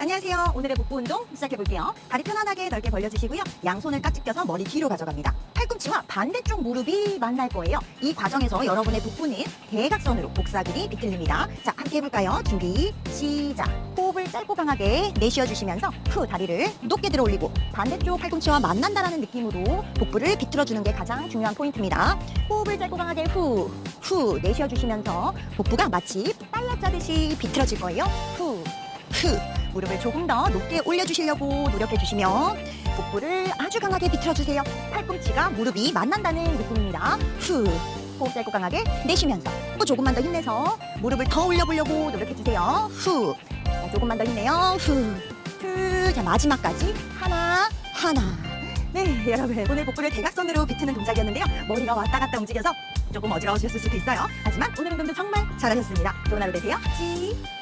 안녕하세요. 오늘의 복부 운동 시작해 볼게요. 다리 편안하게 넓게 벌려주시고요. 양손을 깍지 껴서 머리 뒤로 가져갑니다. 팔꿈치와 반대쪽 무릎이 만날 거예요. 이 과정에서 여러분의 복부는 대각선으로 복사근이 비틀립니다. 자, 함께 해볼까요? 준비, 시작. 호흡을 짧고 강하게 내쉬어 주시면서 후 다리를 높게 들어 올리고 반대쪽 팔꿈치와 만난다라는 느낌으로 복부를 비틀어주는 게 가장 중요한 포인트입니다. 호흡을 짧고 강하게 후, 후 내쉬어 주시면서 복부가 마치 빨래 짜듯이 비틀어질 거예요. 후, 후. 무릎을 조금 더 높게 올려주시려고 노력해 주시면 복부를 아주 강하게 비틀어주세요. 팔꿈치가 무릎이 만난다는 느낌입니다. 후. 호흡 짧고 강하게 내쉬면서 또 조금만 더 힘내서 무릎을 더 올려보려고 노력해 주세요. 후. 자, 조금만 더 힘내요. 후. 후. 자, 마지막까지 하나, 하나. 네, 여러분. 오늘 복부를 대각선으로 비트는 동작이었는데요. 머리가 왔다 갔다 움직여서 조금 어지러우셨을 수도 있어요. 하지만 오늘 운동도 정말 잘하셨습니다. 좋은 하루 되세요. 지.